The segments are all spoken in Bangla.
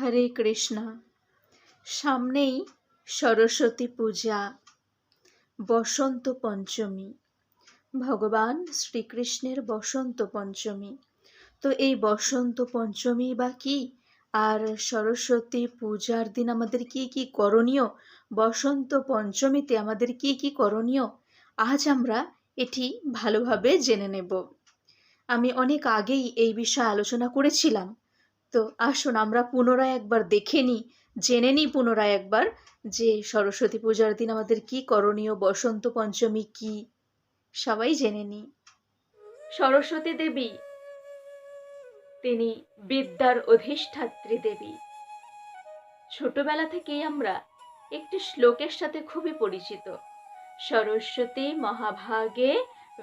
হরে কৃষ্ণ। সামনেই সরস্বতী পূজা, বসন্ত পঞ্চমী। ভগবান শ্রীকৃষ্ণের বসন্ত পঞ্চমী। তো এই বসন্ত পঞ্চমী বা কি? আর সরস্বতী পূজার দিন আমাদের কি কি করণীয়? বসন্ত পঞ্চমীতে আমাদের কি কি করণীয়? আজ আমরা এটি ভালোভাবে জেনে নেব। আমি অনেক আগেই এই বিষয়ে আলোচনা করেছিলাম। তো আসুন আমরা পুনরায় একবার দেখে নিই, জেনে নিই পুনরায় একবার যে সরস্বতী পূজার দিন আমাদের কি করণীয়, বসন্ত পঞ্চমী কি, সবাই জেনে নিই। সরস্বতী দেবী, তিনি বিদ্যার অধিষ্ঠাত্রী দেবী। ছোটবেলা থেকেই আমরা একটি শ্লোকের সাথে খুবই পরিচিত। সরস্বতী মহাভাগে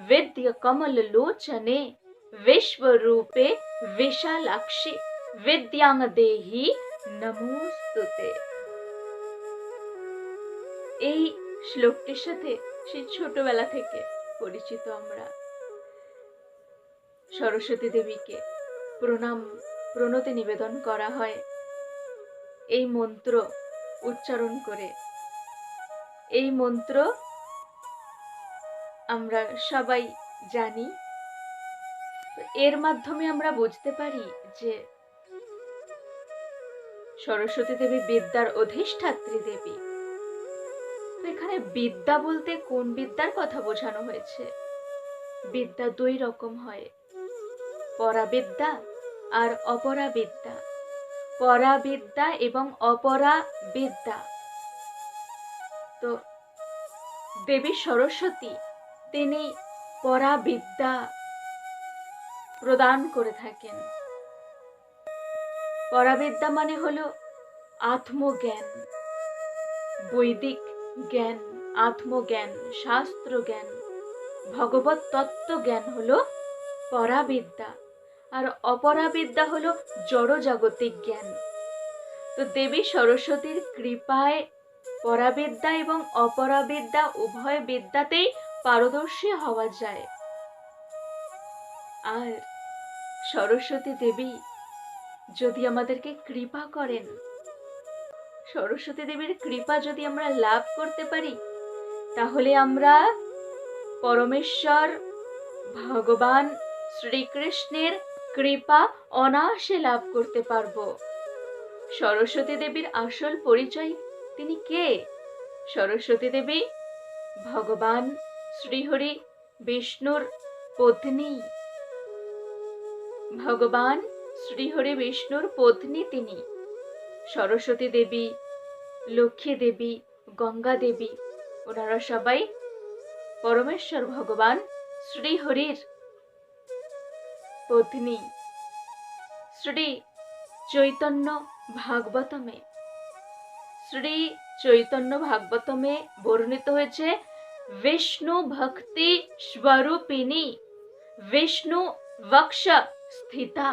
বেদ্য কমল লোচনে বিশ্বরূপে বিশালাক্ষী বিদ্যাং দেহি নমস্তুতে এই শ্লোকটির সাথে সেই ছোটবেলা থেকে পরিচিত আমরা। সরস্বতী দেবীকে প্রণাম, প্রণতি নিবেদন করা হয়। এই মন্ত্র উচ্চারণ করে। এই মন্ত্র আমরা সবাই জানি। এর মাধ্যমে আমরা বুঝতে পারি যে সরস্বতী দেবী বিদ্যার অধিষ্ঠাত্রী দেবী। তো এখানে বিদ্যা বলতে কোন বিদ্যার কথা বোঝানো হয়েছে? বিদ্যা দুই রকম হয়। পরাবিদ্যা আর অপরাবিদ্যা। পরাবিদ্যা এবং অপরা বিদ্যা তো দেবী সরস্বতী, তিনি পরাবিদ্যা প্রদান করে থাকেন। পরাবিদ্যা মানে হলো আত্মজ্ঞান, বৈদিক জ্ঞান, আত্মজ্ঞান শাস্ত্র জ্ঞান ভগবত তত্ত্ব জ্ঞান হলো পরাবিদ্যা, আর অপরাবিদ্যা হলো জড়জাগতিক জ্ঞান। তো দেবী সরস্বতীর কৃপায় পরাবিদ্যা এবং অপরাবিদ্যা উভয় বিদ্যাতেই পারদর্শী হওয়া যায়। আর সরস্বতী দেবী যদি আমাদেরকে কৃপা করেন। সরস্বতী দেবীর কৃপা যদি আমরা লাভ করতে পারি, তাহলে আমরা পরমেশ্বর, ভগবান শ্রীকৃষ্ণের কৃপা অনায়াসে লাভ করতে পারব। সরস্বতী দেবীর আসল পরিচয় তিনি কে? সরস্বতী দেবী ভগবান শ্রীহরি বিষ্ণুর পত্নী। ভগবান শ্রীহরি বিষ্ণুর পত্নী তিনি। সরস্বতী দেবী, লক্ষ্মী দেবী, গঙ্গা দেবী, ওনারা সবাই পরমেশ্বর ভগবান শ্রীহরির পত্নী। শ্রী চৈতন্য ভাগবতমে। শ্রী চৈতন্য ভাগবতমে বর্ণিত হয়েছে, বিষ্ণু ভক্তি স্বরূপিনী বিষ্ণু বক্ষ স্থিতা।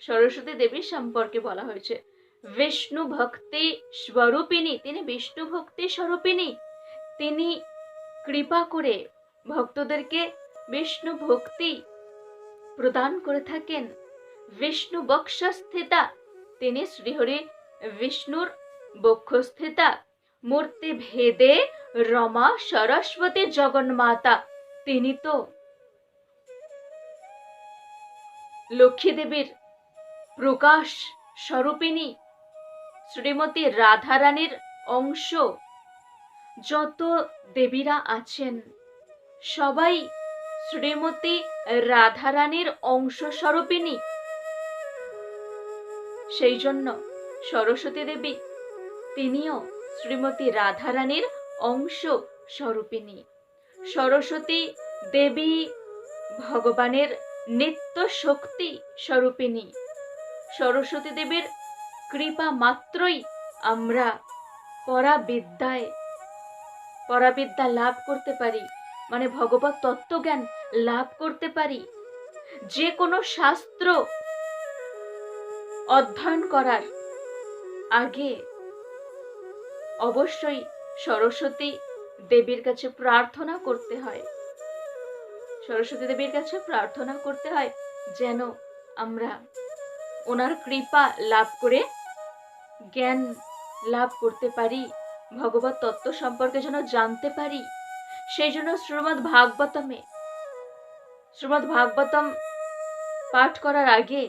সরস্বতী দেবীর সম্পর্কে বলা হয়েছে। বিষ্ণু ভক্তি স্বরূপিণী, তিনি বিষ্ণু ভক্তি স্বরূপিণী। তিনি কৃপা করে ভক্তদেরকে বিষ্ণু ভক্তি প্রদান করে থাকেন। বিষ্ণু বক্ষস্থিতা, তিনি শ্রীহরি বিষ্ণুর বক্ষস্থিতা। মূর্তি ভেদে রমা সরস্বতী জগন্মাতা, তিনি তো লক্ষ্মী দেবীর প্রকাশ স্বরূপিণী, শ্রীমতী রাধারানীর অংশ। যত দেবীরা আছেন, সবাই শ্রীমতী রাধারানীর অংশ স্বরূপিণী। সেই জন্য সরস্বতী দেবী, তিনিও শ্রীমতী রাধারানীর অংশ স্বরূপিণী। সরস্বতী দেবী ভগবানের নিত্য শক্তি স্বরূপিণী। সরস্বতী দেবীর কৃপা মাত্রই আমরা পরাবিদ্যায়, পরাবিদ্যা লাভ করতে পারি মানে ভগবত তত্ত্বজ্ঞান লাভ করতে পারি। যে কোনো শাস্ত্র অধ্যয়ন করার আগে অবশ্যই সরস্বতী দেবীর কাছে প্রার্থনা করতে হয়। সরস্বতী দেবীর কাছে প্রার্থনা করতে হয় যেন আমরা ওনার কৃপা লাভ করে জ্ঞান লাভ করতে পারি, ভগবত তত্ত্ব সম্পর্কে যেন জানতে পারি, সেই জন্য শ্রীমৎ ভাগবতমে শ্রীমৎ ভাগবতম পাঠ করার আগে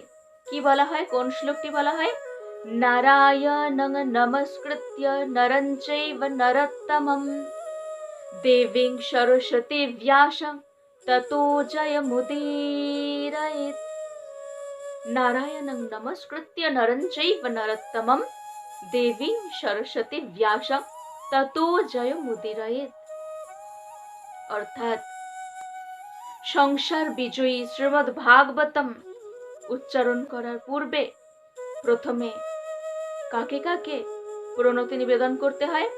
কি বলা হয়, কোন শ্লোকটি বলা হয়? নারায়ণ নমস্কৃত্য নরং চৈব নরোত্তমম, দেবীং সরস্বতী ব্যাসং, ততো জয়মুদীরয়েৎ নারায়ণং নমস্কৃত্য নরং চৈব নরোত্তমম দেবীং সরস্বতী ব্যাসং ততো জয়মুদীরয়েৎ অর্থাৎ সংসার বিজয়ী শ্রীমদ্ ভাগবতম উচ্চারণ করার পূর্বে প্রথমে কাকে কাকে প্রণতি নিবেদন করতে হয়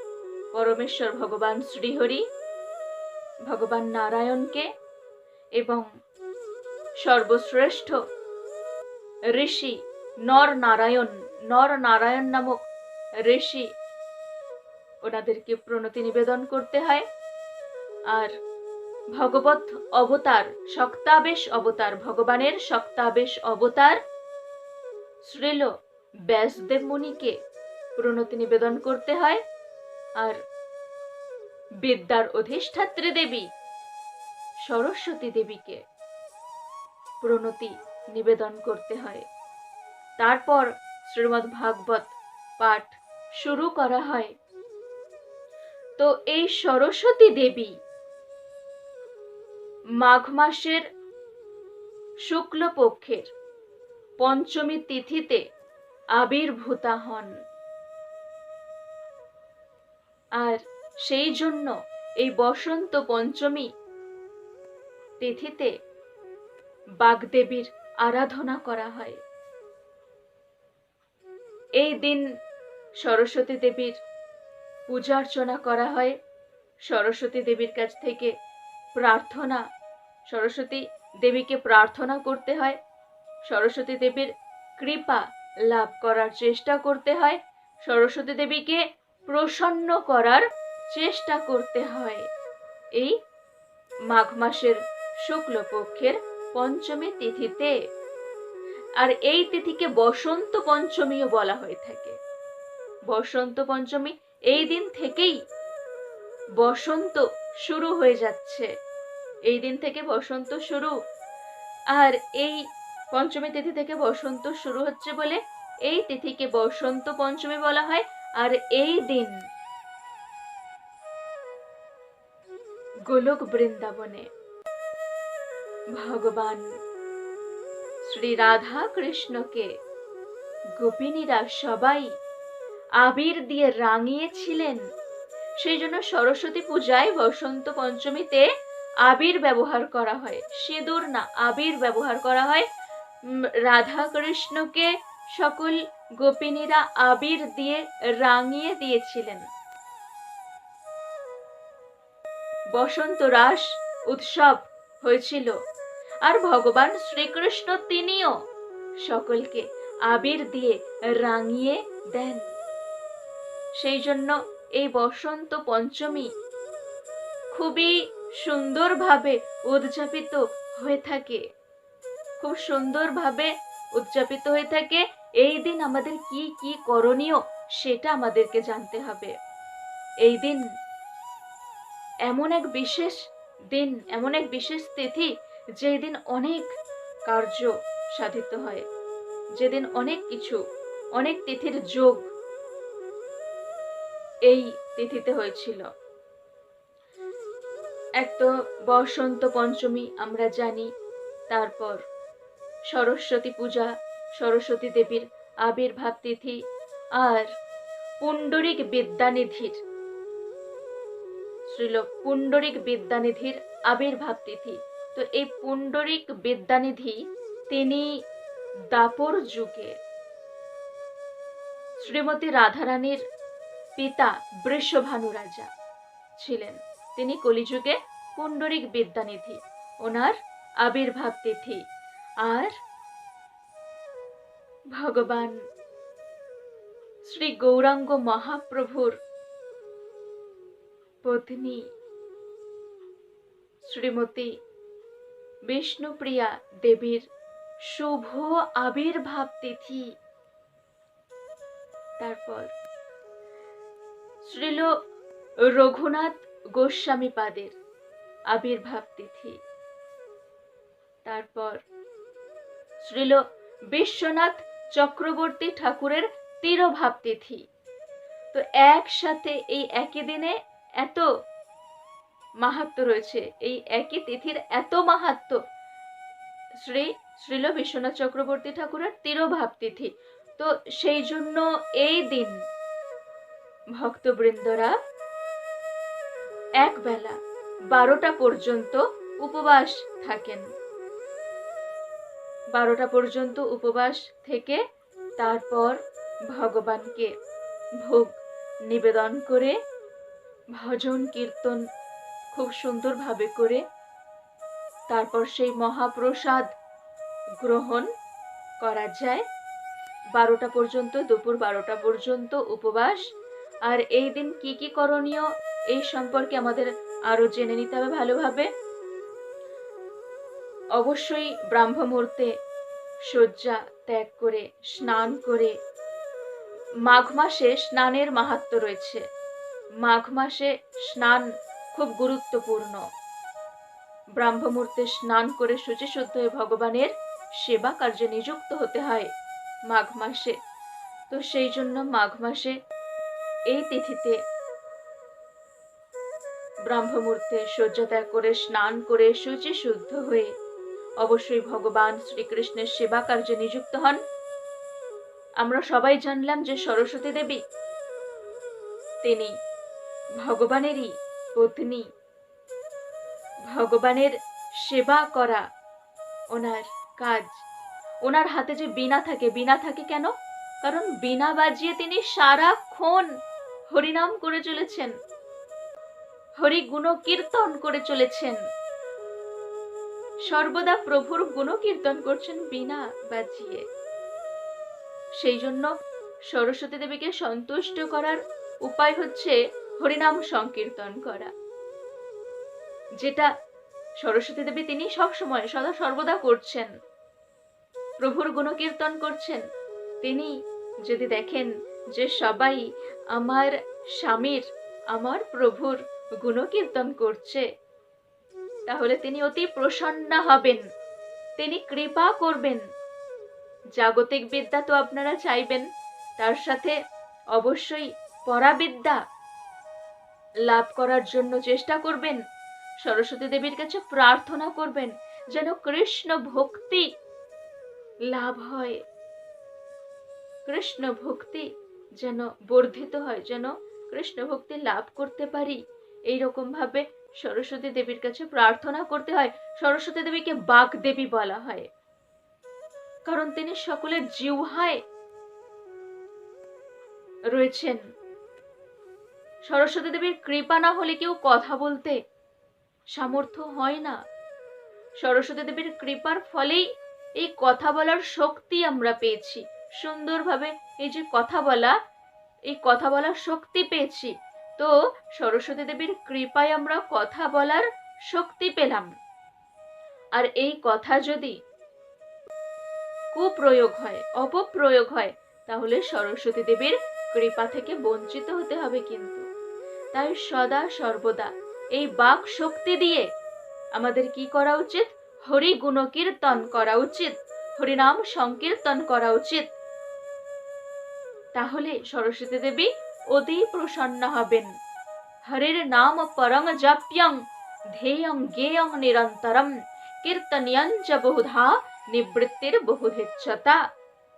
পরমেশ্বর ভগবান শ্রীহরি ভগবান নারায়ণকে এবং সর্বশ্রেষ্ঠ ঋষি নর নারায়ণ নর নারায়ণ নামক ঋষি। ওনাদেরকে প্রণতি নিবেদন করতে হয়। আর ভগবত অবতার শক্তাবেশ অবতার, ভগবানের শক্তাবেশ অবতার শ্রীল ব্যাসদেব মুনিকে প্রণতি নিবেদন করতে হয়। আর বিদ্যার অধিষ্ঠাত্রী দেবী সরস্বতী দেবীকে প্রণতি নিবেদন করতে হয়। তারপর শ্রীমদ্ ভাগবত পাঠ শুরু করা হয়। তো এই সরস্বতী দেবী মাঘ মাসের শুক্লপক্ষের পঞ্চমী তিথিতে আবির্ভূতা হন। আর সেই জন্য এই বসন্ত পঞ্চমী তিথিতে বাগদেবীর আরাধনা করা হয়। এই দিন সরস্বতী দেবীর পূজা অর্চনা করা হয়। সরস্বতী দেবীর কাছ থেকে প্রার্থনা, সরস্বতী দেবীকে প্রার্থনা করতে হয়। সরস্বতী দেবীর কৃপা লাভ করার চেষ্টা করতে হয়। সরস্বতী দেবীকে প্রসন্ন করার চেষ্টা করতে হয়। এই মাঘ মাসের শুক্লপক্ষের পঞ্চমী তিথিতে। আর এই তিথিকে বসন্ত পঞ্চমীও বলা হয়ে থাকে। বসন্ত পঞ্চমী এই দিন থেকেই বসন্ত শুরু হয়ে যাচ্ছে। এই দিন থেকে বসন্ত শুরু। আর এই পঞ্চমী তিথি থেকে বসন্ত শুরু হচ্ছে বলে এই তিথিকে বসন্ত পঞ্চমী বলা হয়। আর এই দিন গোলক বৃন্দাবনে ভগবান শ্রী রাধা কৃষ্ণকে গোপিনীরা সবাই আবির দিয়ে রাঙিয়েছিলেন। সেই জন্য সরস্বতী পূজায় বসন্ত পঞ্চমীতে আবির ব্যবহার করা হয়। সিঁদুর না, আবির ব্যবহার করা হয়। রাধা কৃষ্ণকে সকল গোপিনীরা আবির দিয়ে রাঙিয়ে দিয়েছিলেন। বসন্ত রাস উৎসব হয়েছিল। আর ভগবান শ্রীকৃষ্ণ তিনিও সকলকে আবির দিয়ে রাঙিয়ে দেন। সেই জন্য এই বসন্ত পঞ্চমী খুবই সুন্দরভাবে উদযাপিত হয়ে থাকে। খুব সুন্দরভাবে উদযাপিত হয়ে থাকে। এই দিন আমাদের কি কি করণীয় সেটা আমাদেরকে জানতে হবে। এই দিন এমন এক বিশেষ দিন এমন এক বিশেষ তিথি যেই দিন অনেক কার্য সাধিত হয়, যেদিন অনেক কিছু, অনেক তিথির যোগ এই তিথিতে হয়েছিল। এক তো বসন্ত পঞ্চমী আমরা জানি, তারপর সরস্বতী পূজা, সরস্বতী দেবীর আবির্ভাব তিথি, আর পুণ্ডরিক বিদ্যানিধির শ্রীল পুণ্ডরিক বিদ্যানিধির আবির্ভাব তিথি। তো এই পুণ্ডরিক বিদ্যানিধি তিনি দাপর যুগে শ্রীমতী রাধারানীর পিতা বৃষভানু রাজা ছিলেন। তিনি কলিযুগে পুণ্ডরিক বিদ্যানিধি, ওনার আবির্ভাব তিথি। আর ভগবান শ্রী গৌরাঙ্গ মহাপ্রভুর পত্নী শ্রীমতী বিষ্ণুপ্রিয়া দেবীর শুভ আবির্ভাব তিথি। তারপর শ্রীল রঘুনাথ গোস্বামী পাদের আবির্ভাব তিথি। তারপর শ্রীল বিশ্বনাথ চক্রবর্তী ঠাকুরের তিরোভাব তিথি। তো একসাথে এই একই দিনে এত মাহাত্ম রয়েছে, এই একই তিথির এত মাহাত্ম শ্রী শ্রীল বিশ্বনাথ চক্রবর্তী ঠাকুরের তিরোভাব তিথি। তো সেই জন্য এই দিন ভক্তবৃন্দরা এক বেলা বারোটা পর্যন্ত উপবাস থাকেন। বারোটা পর্যন্ত উপবাস থেকে তারপর ভগবানকে ভোগ নিবেদন করে ভজন কীর্তন খুব সুন্দরভাবে করে, তারপর সেই মহাপ্রসাদ গ্রহণ করা যায়। বারোটা পর্যন্ত, দুপুর বারোটা পর্যন্ত উপবাস। আর এই দিন কি কি করণীয়, এই সম্পর্কে আমাদের আরও জেনে নিতে হবে ভালোভাবে। অবশ্যই ব্রাহ্ম মুহূর্তে শয্যা ত্যাগ করে, স্নান করে, মাঘ মাসে স্নানের মাহাত্ম রয়েছে। মাঘ মাসে স্নান খুব গুরুত্বপূর্ণ। ব্রাহ্মমূর্তে স্নান করে শুচিশুদ্ধ হয়ে ভগবানের সেবা কার্যে নিযুক্ত হতে হয় মাঘ মাসে। তো সেই জন্য মাঘ মাসে এই তিথিতে ব্রাহ্মমূর্তে শয্যা ত্যাগ করে স্নান করে শুচি শুদ্ধ হয়ে অবশ্যই ভগবান শ্রীকৃষ্ণের সেবা কার্যে নিযুক্ত হন। আমরা সবাই জানলাম যে সরস্বতী দেবী, তিনি ভগবানেরই পত্নী। ভগবানের সেবা করা ওনার কাজ। ওনার হাতে যে বিনা থাকে বিনা থাকে কেন? কারণ বিনা বাজিয়ে তিনি সারাক্ষণ হরিনাম করে চলেছেন। হরি গুণ কীর্তন করে চলেছেন। সর্বদা প্রভুর গুণ কীর্তন করছেন বিনা বাজিয়ে। সেই জন্য সরস্বতী দেবীকে সন্তুষ্ট করার উপায় হচ্ছে হরিনাম সংকীর্তন করা। যেটা সরস্বতী দেবী তিনি সব সময় সদা সর্বদা করছেন। প্রভুর গুণকীর্তন করছেন। তিনি যদি দেখেন যে সবাই আমার স্বামীর, আমার প্রভুর গুণকীর্তন করছে, তাহলে তিনি অতি প্রসন্ন হবেন। তিনি কৃপা করবেন। জাগতিক বিদ্যা তো আপনারা চাইবেন, তার সাথে অবশ্যই পরাবিদ্যা লাভ করার জন্য চেষ্টা করবেন। সরস্বতী দেবীর কাছে প্রার্থনা করবেন, যেন কৃষ্ণ ভক্তি লাভ হয়। কৃষ্ণ ভক্তি যেন বর্ধিত হয়, যেন কৃষ্ণ ভক্তি লাভ করতে পারি। এইরকম ভাবে সরস্বতী দেবীর কাছে প্রার্থনা করতে হয়। সরস্বতী দেবীকে বাঘ দেবী বলা হয়। কারণ তিনি সকলের জিহ্বায় রয়েছেন। সরস্বতী দেবীর কৃপা না হলে কেউ কথা বলতে সামর্থ্য হয় না। সরস্বতী দেবীর কৃপার ফলেই এই কথা বলার শক্তি আমরা পেয়েছি। সুন্দরভাবে এই যে কথা বলা, এই কথা বলার শক্তি পেয়েছি। তো সরস্বতী দেবীর কৃপায় আমরা কথা বলার শক্তি পেলাম। আর এই কথা যদি কুপ্রয়োগ হয়, অপপ্রয়োগ হয়, তাহলে সরস্বতী দেবীর কৃপা থেকে বঞ্চিত হতে হবে কিন্তু। তাই সদা সর্বদা এই বাক শক্তি দিয়ে আমাদের কি করা উচিত? হরি গুণকীর্তন করা উচিত। হরিনাম সংকীর্তন করা উচিত। তাহলে সরস্বতী দেবী অতি প্রসন্ন হবেন। হরির নাম পরং জাপ্যং ধ্যেয়ং গেয়ং নিরন্তরম, কীর্তনিয়ং চ বহুধা, নিবৃত্তির বহুধেচ্ছতা।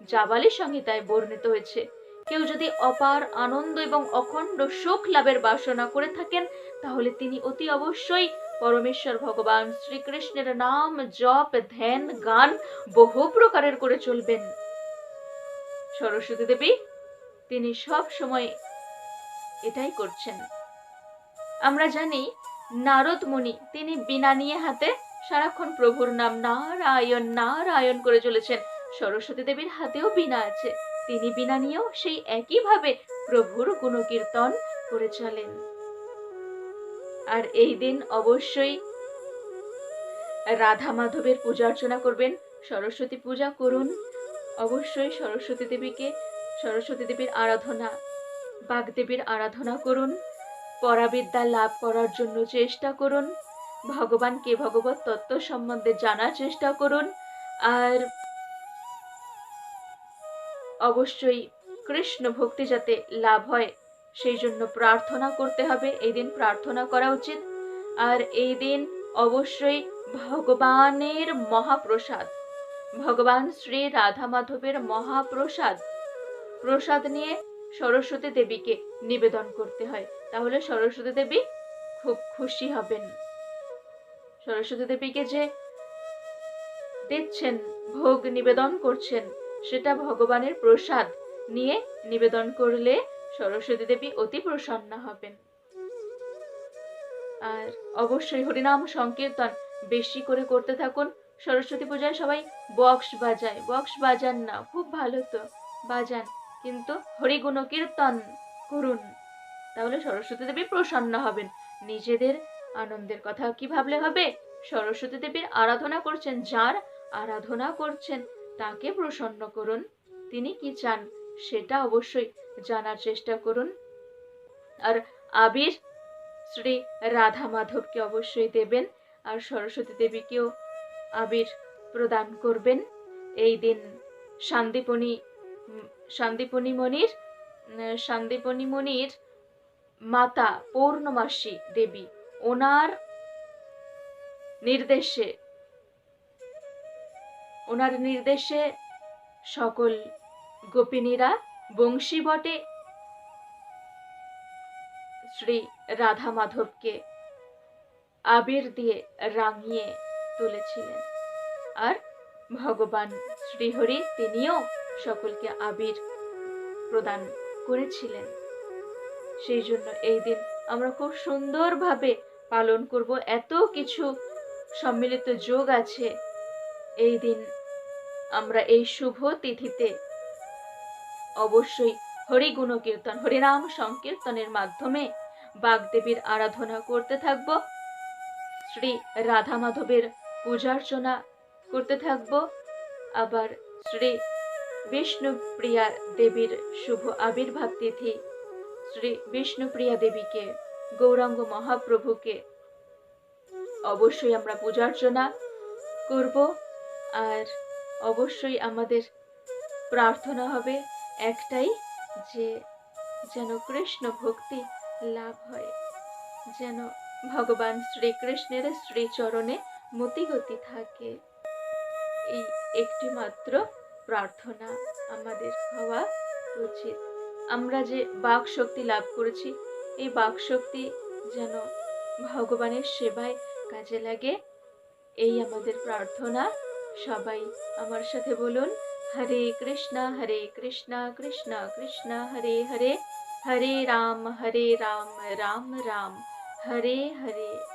জাবালি সংহিতায় বর্ণিত হয়েছে। কেউ যদি অপার আনন্দ এবং অখণ্ড সুখ লাভের বাসনা করে থাকেন, তাহলে তিনি অতি অবশ্যই পরমেশ্বর ভগবান শ্রীকৃষ্ণের নাম জপ, ধ্যান, গান বহু প্রকারের করে চলবেন। সরস্বতী দেবী, তিনি সব সময় এটাই করছেন। আমরা জানি, নারদ মুনি, তিনি বিনা নিয়ে হাতে সারাক্ষণ প্রভুর নাম নারায়ণ নারায়ণ করে চলেছেন। সরস্বতী দেবীর হাতেও বিনা আছে। তিনি বিনা নিয়েও সেই একইভাবে প্রভুর গুণকীর্তন করে চলেন। আর এই দিন অবশ্যই রাধা মাধবের পূজা অর্চনা করবেন, সরস্বতী পূজা করুন। অবশ্যই সরস্বতী দেবীকে, সরস্বতী দেবীর আরাধনা বাগদেবীর আরাধনা করুন। পরাবিদ্যা লাভ করার জন্য চেষ্টা করুন। ভগবানকে ভগবত তত্ত্ব সম্বন্ধে জানার চেষ্টা করুন। আর অবশ্যই কৃষ্ণ ভক্তি যাতে লাভ হয়, সেই জন্য প্রার্থনা করতে হবে। এই দিন প্রার্থনা করা উচিত। আর এই দিন অবশ্যই ভগবানের মহাপ্রসাদ, ভগবান শ্রী রাধা মাধবের মহাপ্রসাদ, প্রসাদ নিয়ে সরস্বতী দেবীকে নিবেদন করতে হয়। তাহলে সরস্বতী দেবী খুব খুশি হবেন। সরস্বতী দেবীকে যে দিচ্ছেন, ভোগ নিবেদন করছেন সেটা ভগবানের প্রসাদ নিয়ে নিবেদন করলে সরস্বতী দেবী অতি প্রসন্ন হবেন। আর অবশ্যই হরিনাম সংকীর্তন বেশি করে করতে থাকুন। সরস্বতী পূজায় সবাই বক্স বাজায়। বক্স বাজান না, খুব ভালো তো, বাজান। কিন্তু হরিগুণ কীর্তন করুন, তাহলে সরস্বতী দেবী প্রসন্ন হবেন। নিজেদের আনন্দের কথা কি ভাবলে হবে? সরস্বতী দেবীর আরাধনা করছেন যার আরাধনা করছেন। তাকে প্রসন্ন করুন। তিনি কি চান সেটা অবশ্যই জানার চেষ্টা করুন। আর আবির শ্রী রাধা মাধবকে অবশ্যই দেবেন আর সরস্বতী দেবীকেও আবির প্রদান করবেন। এই দিন শান্তিপনি শান্তিপনি উম, শান্তিপনি মণির মাতা পৌর্ণমাসী দেবী ওনার নির্দেশে ওনার নির্দেশে সকল গোপিনীরা বংশী বটে। শ্রী রাধা মাধবকে আবির দিয়ে রাঙিয়ে তুলেছিলেন। আর ভগবান শ্রীহরি তিনিও সকলকে আবির প্রদান করেছিলেন। সেই জন্য এই দিন আমরা খুব সুন্দরভাবে পালন করব। এত কিছু সম্মিলিত যোগ আছে এই দিন আমরা এই শুভ তিথিতে অবশ্যই হরিগুণ কীর্তন হরিনাম সংকীর্তনের মাধ্যমে বাগদেবীর আরাধনা করতে থাকব। শ্রী রাধা মাধবের পূজার্চনা করতে থাকব। আবার শ্রী বিষ্ণুপ্রিয়া দেবীর শুভ আবির্ভাব তিথি শ্রী বিষ্ণুপ্রিয়া দেবীকে, গৌরাঙ্গ মহাপ্রভুকে অবশ্যই আমরা পূজার্চনা করব। আর অবশ্যই আমাদের প্রার্থনা হবে একটাই যে যেন কৃষ্ণ ভক্তি লাভ হয়, যেন ভগবান শ্রীকৃষ্ণের শ্রীচরণে মতিগতি থাকে। এই একটি মাত্র প্রার্থনা আমাদের হওয়া উচিত। আমরা যে বাক শক্তি লাভ করেছি, এই বাক শক্তি যেন ভগবানের সেবায় কাজে লাগে, এই আমাদের প্রার্থনা। সবাই আমার সাথে বলুন, হরে কৃষ্ণ হরে কৃষ্ণ কৃষ্ণ কৃষ্ণ, হরে হরে হরে রাম হরে রাম রাম রাম, হরে হরে।